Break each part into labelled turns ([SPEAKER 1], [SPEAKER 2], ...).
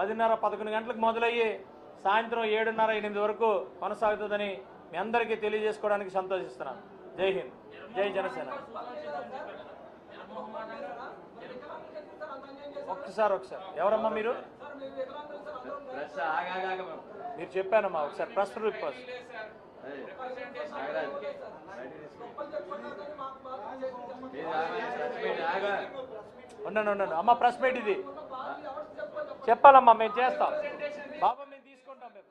[SPEAKER 1] పదిన్నర పదకొండు గంటలకు మొదలయ్యి సాయంత్రం ఏడున్నర ఎనిమిది వరకు కొనసాగుతుందని మీ అందరికీ తెలియజేసుకోవడానికి సంతోషిస్తున్నాను. జై హింద్. జై జనసేన. ఒక్కసారి ఒకసారి ఎవరమ్మా మీరు? మీరు చెప్పానమ్మా ఒకసారి. ప్రెస్ రిపోర్ట్
[SPEAKER 2] ఆగరాదు మీరు ప్రెస్
[SPEAKER 1] ఉండండి ఉండండి. అమ్మ ప్రెస్ మీట్ ఇది. చెప్పాలమ్మా మేము చేస్తాం. బాబా మేము తీసుకుంటాం మేము.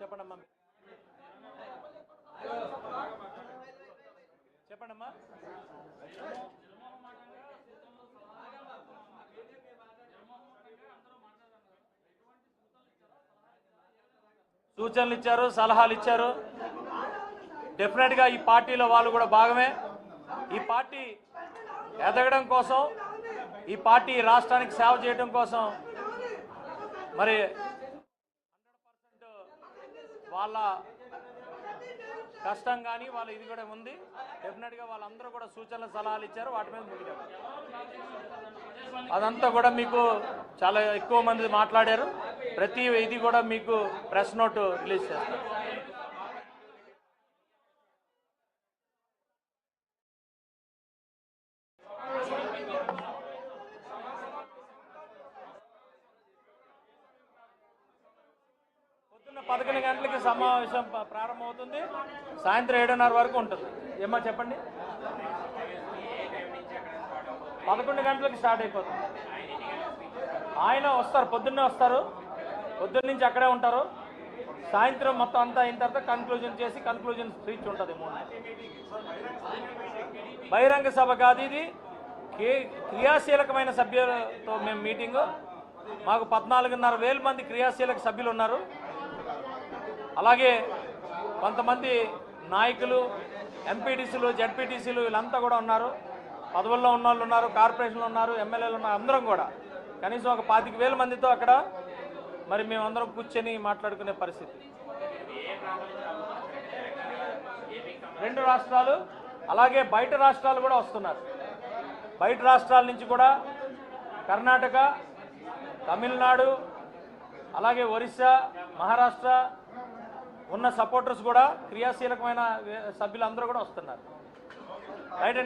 [SPEAKER 1] చెప్పండమ్మా. చెప్పండమ్మా. సూచనలు ఇచ్చారు సలహాలు ఇచ్చారు. డెఫినెట్గా ఈ పార్టీలో వాళ్ళు కూడా భాగమే. ఈ పార్టీ ఎదగడం కోసం ఈ పార్టీ రాష్ట్రానికి సేవ చేయడం కోసం మరి వాళ్ళ కష్టం కానీ వాళ్ళ ఇది కూడా ఉంది. డెఫినెట్గా వాళ్ళందరూ కూడా సూచనలు సలహాలు ఇచ్చారు. వాటి మీద ముందుకు అదంతా కూడా మీకు చాలా ఎక్కువ మంది మాట్లాడారు. ప్రతి ఇది కూడా మీకు ప్రెస్ నోట్ రిలీజ్ చేస్తారు. పదకొండు గంటలకి సమావేశం ప్రారంభమవుతుంది. సాయంత్రం ఏడున్నర వరకు ఉంటుంది. ఏమో చెప్పండి? పదకొండు గంటలకి స్టార్ట్ అయిపోతుంది. ఆయన వస్తారు పొద్దున్నే వస్తారు. పొద్దున్న నుంచి అక్కడే ఉంటారు. సాయంత్రం మొత్తం అంతా అయిన తర్వాత కన్క్లూజన్ చేసి కన్క్లూజన్ స్పీచ్ ఉంటుంది మూడు బహిరంగ సభ కాదు ఇది. కే- క్రియాశీలకమైన సభ్యులతో మేము మీటింగు. మాకు పద్నాలుగున్నర వేల మంది క్రియాశీలక సభ్యులు ఉన్నారు. అలాగే కొంతమంది నాయకులు ఎంపీటీసీలు జడ్పీటీసీలు వీళ్ళంతా కూడా ఉన్నారు. పదవుల్లో ఉన్న వాళ్ళు ఉన్నారు కార్పొరేషన్లు ఉన్నారు ఎమ్మెల్యేలు ఉన్నారు అందరం కూడా. కనీసం ఒక పాతిక వేల మందితో అక్కడ మరి మేమందరం కూర్చొని మాట్లాడుకునే పరిస్థితి. రెండు రాష్ట్రాలు అలాగే బయట రాష్ట్రాలు కూడా వస్తున్నారు. బయట రాష్ట్రాల నుంచి కూడా కర్ణాటక తమిళనాడు అలాగే ఒరిస్సా మహారాష్ట్ర ఉన్న సపోర్టర్స్ కూడా క్రియాశీలకమైన సభ్యులందరూ కూడా వస్తున్నారు. రైట్